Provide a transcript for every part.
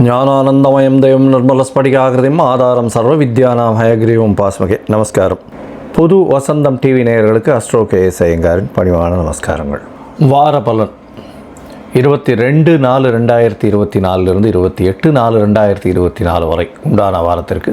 జ్ఞానానందమయం దయం నిర్మలస్ఫటికాకృతిం ஆதாரம் சர்வ வித்யானாம் ஹயக்ரீவம் பாஸ்மகே நமஸ்காரம் புது வசந்தம் டிவி நேயர்களுக்கு அஸ்ட்ரோ கே எஸ் ஐயங்காரின் பணிவான நமஸ்காரங்கள் வார பலன் இருபத்தி ரெண்டு நாலு ரெண்டாயிரத்தி இருபத்தி நாலுலேருந்து இருபத்தி எட்டு நாலு ரெண்டாயிரத்தி இருபத்தி நாலு வரை உண்டான வாரத்திற்கு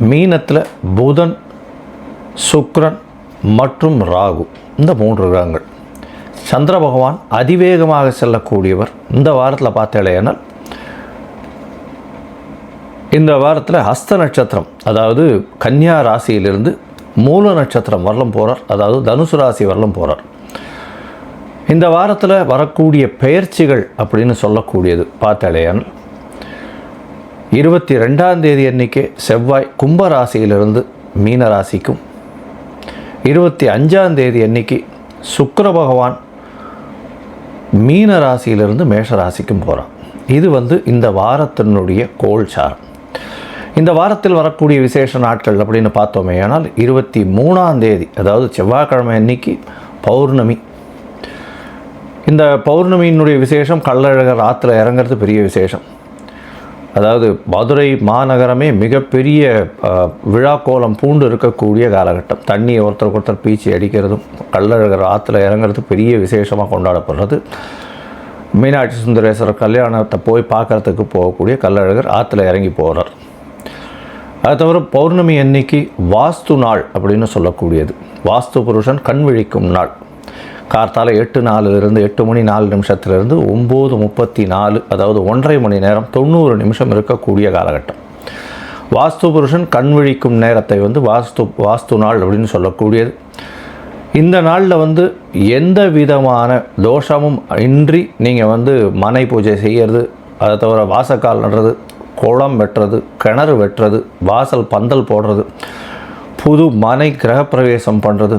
மீனத்தில் புதன் சுக்ரன் மற்றும் ராகு. இந்த மூன்று கிரகங்கள். சந்திர பகவான் அதிவேகமாக செல்லக்கூடியவர். இந்த வாரத்தில் பார்த்தேனால் இந்த வாரத்தில் ஹஸ்த நட்சத்திரம் அதாவது கன்னியா ராசியிலிருந்து மூல நட்சத்திரம் வரலும் போகிறார் அதாவது தனுசு ராசி வரலும் போகிறார் இந்த வாரத்தில் வரக்கூடிய பெயர்ச்சிகள் அப்படின்னு சொல்லக்கூடியது. பார்த்தாலேயானால் இருபத்தி ரெண்டாம் தேதி அன்னைக்கு செவ்வாய் கும்பராசியிலிருந்து மீன ராசிக்கும் இருபத்தி அஞ்சாம் தேதி அன்னைக்கு சுக்கர பகவான் மீன ராசியிலிருந்து மேஷ ராசிக்கும் போகிறான் இது வந்து இந்த வாரத்தினுடைய கோல்சாரம் இந்த வாரத்தில் வரக்கூடிய விசேஷ நாட்கள் அப்படின்னு பார்த்தோமே ஆனால் இருபத்தி மூணாம் தேதி அதாவது செவ்வாய்க்கிழமை அன்னைக்கு பௌர்ணமி. இந்த பௌர்ணமியினுடைய விசேஷம் கள்ளழகர் ஆற்றுல இறங்குறது பெரிய விசேஷம். அதாவது மதுரை மாநகரமே மிகப்பெரிய விழா விழாக்கோலம் பூண்டு இருக்கக்கூடிய காலகட்டம். தண்ணியை ஒருத்தருக்கு ஒருத்தர் பீச்சி அடிக்கிறதும் கள்ளழகர் ஆற்றுல இறங்குறது பெரிய விசேஷமாக கொண்டாடப்படுறது. மீனாட்சி சுந்தரேஸ்வரர் கல்யாணத்தை போய் பார்க்கறதுக்கு போகக்கூடிய கள்ளழகர் ஆற்றுல இறங்கி போகிறார் அது தவிர பௌர்ணமி அன்னைக்கு வாஸ்து நாள் அப்படின்னு சொல்லக்கூடியது. வாஸ்து புருஷன் கண் விழிக்கும் நாள். கார்த்தால் எட்டு நாலுலேருந்து எட்டு மணி நாலு நிமிஷத்துலேருந்து ஒம்பது முப்பத்தி நாலு அதாவது ஒன்றரை மணி நேரம் தொண்ணூறு நிமிஷம் இருக்கக்கூடிய காலகட்டம். வாஸ்து புருஷன் கண் விழிக்கும் நேரத்தை வந்து வாஸ்து வாஸ்து நாள் அப்படின்னு சொல்லக்கூடியது. இந்த நாளில் வந்து எந்த விதமான தோஷமும் இன்றி நீங்கள் வந்து மனை பூஜை செய்கிறது அதை தவிர வாசக்கால் நடுறது குளம் வெட்டுறது கிணறு வெட்டுறது வாசல் பந்தல் போடுறது புது மனை கிரகப்பிரவேசம் பண்ணுறது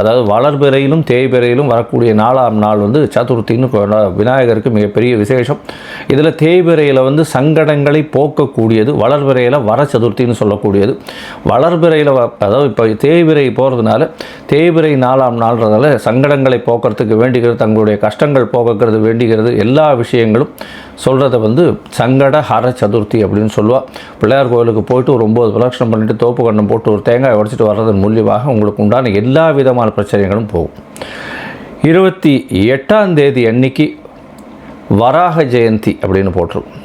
அதாவது வளர்பிறையிலும் தேய்பிறையிலும் வரக்கூடிய நாலாம் நாள் வந்து சதுர்த்தின்னு விநாயகருக்கு மிகப்பெரிய விசேஷம். இதில் தேய்பிறையில் வந்து சங்கடங்களை போக்கக்கூடியது வளர்பிறையில் வர சதுர்த்தின்னு சொல்லக்கூடியது. வளர்பிறையில் அதாவது இப்போ தேய்பிறை போகிறதுனால தேய்பிறை நாலாம் நாள்ன்றதால சங்கடங்களை போக்குறதுக்கு வேண்டிக்கிறது தங்களுடைய கஷ்டங்கள் போக்குறது வேண்டிக்கிறது எல்லா விஷயங்களும் சொல்கிறத வந்து சங்கட ஹர சதுர்த்தி அப்படின்னு சொல்லுவா. பிள்ளையார் கோயிலுக்கு போயிட்டு ஒரு ஒம்பது பிரதட்சணம் பண்ணிட்டு தோப்பு கண்ணம் போட்டு ஒரு தேங்காய் உடைச்சிட்டு வர்றதன் மூலியமாக உங்களுக்கு உண்டான எல்லா விதமான பிரச்சனைகளும் போகும். இருபத்தி எட்டாம் தேதி அன்னைக்கு வராக ஜெயந்தி அப்படின்னு போட்டிருக்கும்.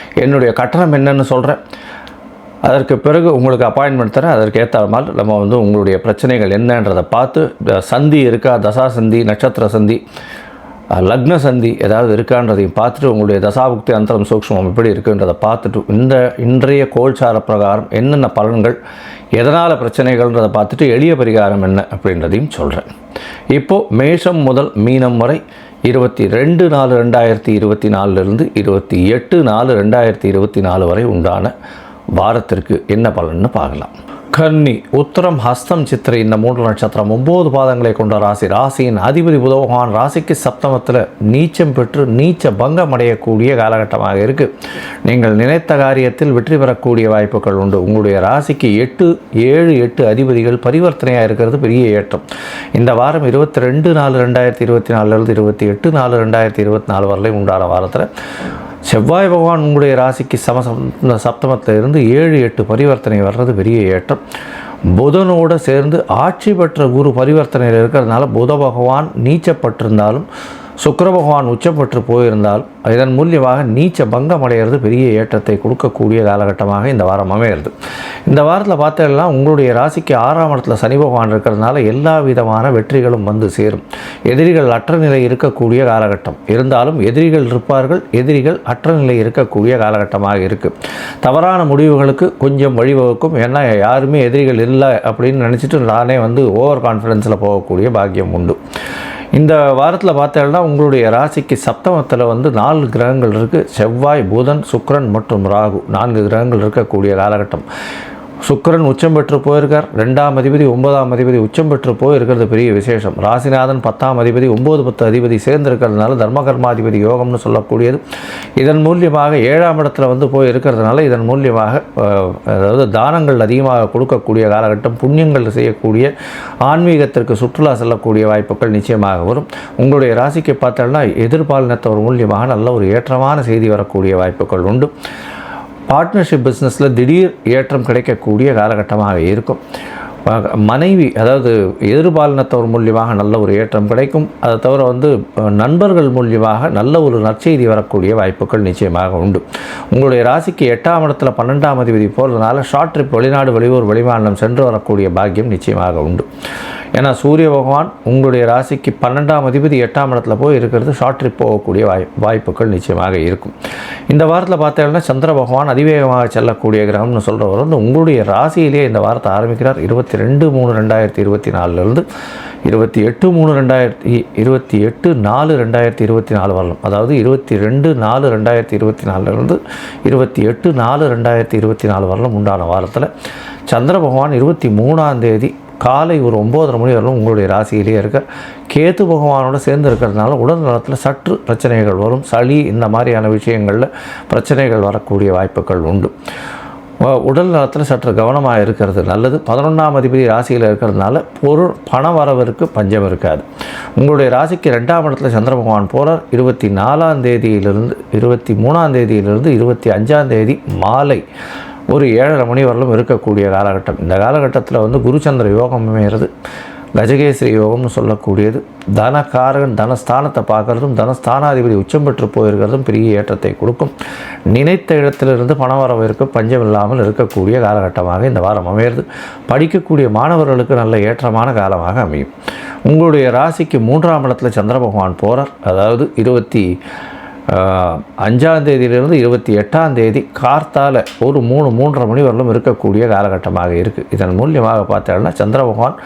என்னுடைய கட்டணம் என்னன்னு சொல்கிறேன் அதற்கு பிறகு உங்களுக்கு அப்பாயின்மெண்ட் தரேன். அதற்கு ஏற்ற மாதிரி நம்ம வந்து உங்களுடைய பிரச்சனைகள் என்னன்றதை பார்த்து சந்தி இருக்கா தசா சந்தி நட்சத்திர சந்தி லக்ன சந்தி ஏதாவது இருக்கான்றதையும் பார்த்துட்டு உங்களுடைய தசாபுக்தி அந்தரம் சூக்ஷ்மம் எப்படி இருக்குன்றதை பார்த்துட்டு இந்த இன்றைய கோல்சார பிரகாரம் என்னென்ன பலன்கள் எதனால் பிரச்சனைகள்ன்றதை பார்த்துட்டு எளிய பரிகாரம் என்ன அப்படின்றதையும் சொல்கிறேன் இப்போது மேஷம் முதல் மீனம் வரை இருபத்தி ரெண்டு நாலு ரெண்டாயிரத்தி இருபத்தி நாலுலேருந்து இருபத்தி எட்டு நாலு ரெண்டாயிரத்தி இருபத்தி நாலு வரை உண்டான வாரத்திற்கு என்ன பலன்னு பார்க்கலாம். கன்னி உத்தரம் ஹஸ்தம் சித்திரை இந்த மூன்று நட்சத்திரம் ஒம்பது பாதங்களை கொண்ட ராசி. ராசியின் அதிபதி புதவகான் ராசிக்கு சப்தமத்தில் நீச்சம் பெற்று நீச்ச பங்கம் அடையக்கூடிய காலகட்டமாக இருக்குது நீங்கள் நினைத்த காரியத்தில் வெற்றி பெறக்கூடிய வாய்ப்புகள் உண்டு. உங்களுடைய ராசிக்கு எட்டு ஏழு எட்டு அதிபதிகள் பரிவர்த்தனையாக இருக்கிறது பெரிய ஏற்றம். இந்த வாரம் இருபத்தி ரெண்டு நாலு ரெண்டாயிரத்தி இருபத்தி நாலுலேருந்து இருபத்தி எட்டு நாலு ரெண்டாயிரத்தி இருபத்தி நாலு வரலையும் உண்டான வாரத்தில் செவ்வாய் பகவான் உங்களுடைய ராசிக்கு சம சப்தமத்தில் இருந்து ஏழு எட்டு பரிவர்த்தனை வர்றது பெரிய ஏற்றம். புதனோடு சேர்ந்து ஆட்சி பெற்ற குரு பரிவர்த்தனையில் இருக்கிறதுனால புத பகவான் நீச்சப்பட்டிருந்தாலும் சுக்கர பகவான் உச்சம் பெற்று இதன் மூலியமாக நீச்ச பங்கம் அடைகிறது பெரிய ஏற்றத்தை கொடுக்கக்கூடிய காலகட்டமாக இந்த வாரம் அமையிறது இந்த வாரத்தில் பார்த்தீங்கன்னா உங்களுடைய ராசிக்கு ஆறாம் இடத்துல சனி பகவான் இருக்கிறதுனால எல்லா விதமான வெற்றிகளும் வந்து சேரும். எதிரிகள் அற்ற நிலை இருக்கக்கூடிய காலகட்டம். இருந்தாலும் எதிரிகள் இருப்பார்கள் எதிரிகள் அற்ற நிலை இருக்கக்கூடிய காலகட்டமாக இருக்குது தவறான முடிவுகளுக்கு கொஞ்சம் வழிவகுக்கும். ஏன்னா யாருமே எதிரிகள் இல்லை அப்படின்னு நினச்சிட்டு நானே வந்து ஓவர் கான்ஃபிடென்ஸில் போகக்கூடிய பாக்கியம் உண்டு. இந்த வாரத்தில் பார்த்தோம்னா உங்களுடைய ராசிக்கு சப்தமத்தில் வந்து நாலு கிரகங்கள் இருக்குது செவ்வாய் புதன் சுக்கிரன் மற்றும் ராகு. நான்கு கிரகங்கள் இருக்கக்கூடிய காலகட்டம். சுக்கிரன் உச்சம் பெற்று போயிருக்கார். ரெண்டாம் அதிபதி ஒன்பதாம் அதிபதி உச்சம் பெற்று போயிருக்கிறது பெரிய விசேஷம். ராசிநாதன் பத்தாம் அதிபதி ஒம்பது பத்து அதிபதி சேர்ந்திருக்கிறதுனால தர்மகர்மாதிபதி யோகம்னு சொல்லக்கூடியது. இதன் மூலியமாக ஏழாம் இடத்துல வந்து போய் இருக்கிறதுனால இதன் மூலியமாக அதாவது தானங்கள் அதிகமாக கொடுக்கக்கூடிய காலகட்டம் புண்ணியங்கள் செய்யக்கூடிய ஆன்மீகத்திற்கு சுற்றுலா செல்லக்கூடிய வாய்ப்புகள் நிச்சயமாக வரும். உங்களுடைய ராசிக்கு பார்த்தோம்னா எதிர்பாலினத்தவர் மூலியமாக நல்ல ஒரு ஏற்றமான செய்தி வரக்கூடிய வாய்ப்புகள் உண்டு. பார்ட்னர்ஷிப் பிஸ்னஸில் திடீர் ஏற்றம் கிடைக்கக்கூடிய காலகட்டமாக இருக்கும். மனைவி அதாவது எதிர்பாலினத்தவர் மூலியமாக நல்ல ஒரு ஏற்றம் கிடைக்கும். அதை தவிர வந்து நண்பர்கள் மூலியமாக நல்ல ஒரு நற்செய்தி வரக்கூடிய வாய்ப்புகள் நிச்சயமாக உண்டு. உங்களுடைய ராசிக்கு எட்டாம் இடத்துல பன்னெண்டாம் அதிபதி போகிறதுனால ஷார்ட் ட்ரிப் வெளிநாடு வெளியூர் வெளிமாநிலம் சென்று வரக்கூடிய பாக்கியம் நிச்சயமாக உண்டு. ஏன்னா சூரிய பகவான் உங்களுடைய ராசிக்கு பன்னெண்டாம் அதிபதி எட்டாம் இடத்துல போய் இருக்கிறது ஷார்ட் ட்ரிப் போகக்கூடிய வாய் வாய்ப்புகள் நிச்சயமாக இருக்கும். இந்த வாரத்தில் பார்த்தீங்கன்னா சந்திர பகவான் அதிவேகமாக செல்லக்கூடிய கிரகம்னு சொல்கிறவர் வந்து உங்களுடைய ராசியிலேயே இந்த வாரத்தை ஆரம்பிக்கிறார். இருபத்தி ரெண்டு மூணு ரெண்டாயிரத்தி இருபத்தி நாலுலேருந்து இருபத்தி எட்டு மூணு ரெண்டாயிரத்தி இருபத்தி எட்டு நாலு ரெண்டாயிரத்தி இருபத்தி நாலு வரலாம். அதாவது இருபத்தி ரெண்டு நாலு ரெண்டாயிரத்தி இருபத்தி நாலுலேருந்து இருபத்தி எட்டு நாலு ரெண்டாயிரத்தி இருபத்தி நாலு வரலாம் உண்டான வாரத்தில். சந்திர பகவான் இருபத்தி மூணாம் தேதி காலை ஒரு ஒம்போதரை மணி வரலும் உங்களுடைய ராசியிலேயே இருக்க கேத்து பகவானோட சேர்ந்து இருக்கிறதுனால உடல் நலத்தில் சற்று பிரச்சனைகள் வரும். சளி இந்த மாதிரியான விஷயங்களில் பிரச்சனைகள் வரக்கூடிய வாய்ப்புகள் உண்டு. உடல் நலத்தில் சற்று கவனமாக இருக்கிறது நல்லது. பதினொன்றாம் அதிபதி ராசியில் இருக்கிறதுனால பொருள் பண வரவிற்கு பஞ்சம் இருக்காது. உங்களுடைய ராசிக்கு ரெண்டாம் இடத்துல சந்திர பகவான் போகிறார் இருபத்தி நாலாம் தேதியிலிருந்து இருபத்தி மூணாம் தேதியிலிருந்து இருபத்தி அஞ்சாம் தேதி மாலை ஒரு ஏழரை மணி வரலும் இருக்கக்கூடிய காலகட்டம். இந்த காலகட்டத்தில் வந்து குருச்சந்திர யோகம் அமைகிறது கஜகேசரி யோகம்னு சொல்லக்கூடியது. தனகாரகன் தனஸ்தானத்தை பார்க்குறதும் தனஸ்தானாதிபதி உச்சம் பெற்று போயிருக்கிறதும் பெரிய ஏற்றத்தை கொடுக்கும். நினைத்த இடத்திலிருந்து பண வரவிற்கு பஞ்சம் இல்லாமல் இருக்கக்கூடிய காலகட்டமாக இந்த வாரம் அமையிறது. படிக்கக்கூடிய மாணவர்களுக்கு நல்ல ஏற்றமான காலமாக அமையும். உங்களுடைய ராசிக்கு மூன்றாம் இடத்துல சந்திர பகவான் போகிறார் அதாவது இருபத்தி அஞ்சாம் தேதியிலிருந்து இருபத்தி எட்டாம் தேதி ஒரு மூணு மூன்றரை மணி வரலும் இருக்கக்கூடிய காலகட்டமாக இருக்குது இதன் மூலியமாக பார்த்தோம்னா சந்திர பகவான்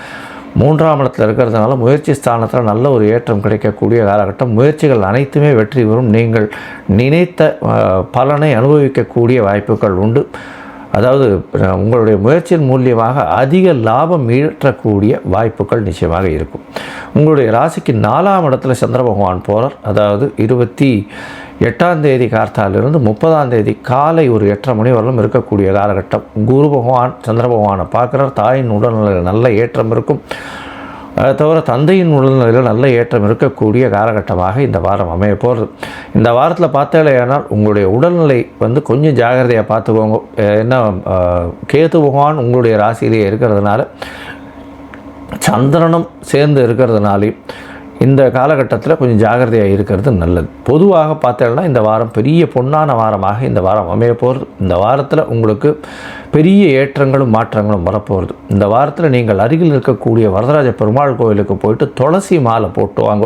மூன்றாம் இடத்தில் இருக்கிறதுனால முயற்சி ஸ்தானத்தில் நல்ல ஒரு ஏற்றம் கிடைக்கக்கூடிய காலகட்டம். முயற்சிகள் அனைத்துமே வெற்றி பெறும். நீங்கள் நினைத்த பலனை அனுபவிக்கக்கூடிய வாய்ப்புகள் உண்டு. அதாவது உங்களுடைய முயற்சியின் மூலியமாக அதிக லாபம் ஈட்டக்கூடிய வாய்ப்புகள் நிச்சயமாக இருக்கும். உங்களுடைய ராசிக்கு நாலாம் இடத்துல சந்திர பகவான் போகிறார் அதாவது இருபத்தி எட்டாம் தேதி கார்த்தாலிருந்து முப்பதாம் தேதி காலை ஒரு எட்டரை மணி வரலும் இருக்கக்கூடிய காலகட்டம். குரு பகவான் சந்திர பகவானை பார்க்குறார். தாயின் உடல்நிலையில் நல்ல ஏற்றம் இருக்கும். அதை தவிர தந்தையின் உடல்நிலையில் நல்ல ஏற்றம் இருக்கக்கூடிய காலகட்டமாக இந்த வாரம் அமைய போகிறது இந்த வாரத்தில் பார்த்தாலேயானால் உங்களுடைய உடல்நிலை வந்து கொஞ்சம் ஜாகிரதையாக பார்த்துக்கோங்க. என்ன அஹ், கேது பகவான் உங்களுடைய ராசியிலேயே இருக்கிறதுனால சந்திரனும் சேர்ந்து இருக்கிறதுனாலே இந்த காலகட்டத்தில் கொஞ்சம் ஜாகிரதையாக இருக்கிறது நல்லது. பொதுவாக பார்த்தோம்னா இந்த வாரம் பெரிய பொன்னான வாரமாக இந்த வாரம் அமைய போகிறது இந்த வாரத்தில் உங்களுக்கு பெரிய ஏற்றங்களும் மாற்றங்களும் வரப்போகிறது இந்த வாரத்தில் நீங்கள் அருகில் இருக்கக்கூடிய வரதராஜ பெருமாள் கோயிலுக்கு போயிட்டு துளசி மாலை போட்டு வாங்க.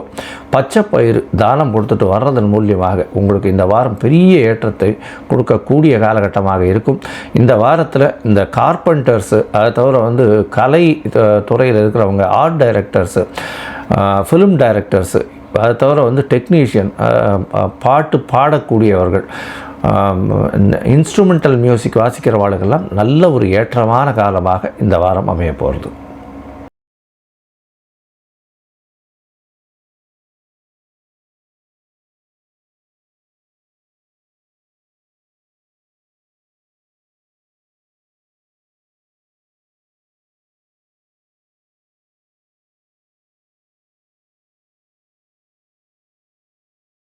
பச்சை பயிறு தானம் கொடுத்துட்டு வர்றதன் மூலியமாக உங்களுக்கு இந்த வாரம் பெரிய ஏற்றத்தை கொடுக்கக்கூடிய காலகட்டமாக இருக்கும். இந்த வாரத்தில் இந்த கார்பெண்டர்ஸு அதை தவிர வந்து கலை துறையில் இருக்கிறவங்க ஆர்ட் டைரக்டர்ஸு ஃபிலிம் டைரக்டர்ஸு அதை தவிர வந்து டெக்னீஷியன் பாட்டு பாடக்கூடியவர்கள் இன்ஸ்ட்ருமெண்டல் மியூசிக் வாசிக்கிறவாளுக்கெல்லாம் நல்ல ஒரு ஏற்றமான காலமாக இந்த வாரம் அமைய போகிறது.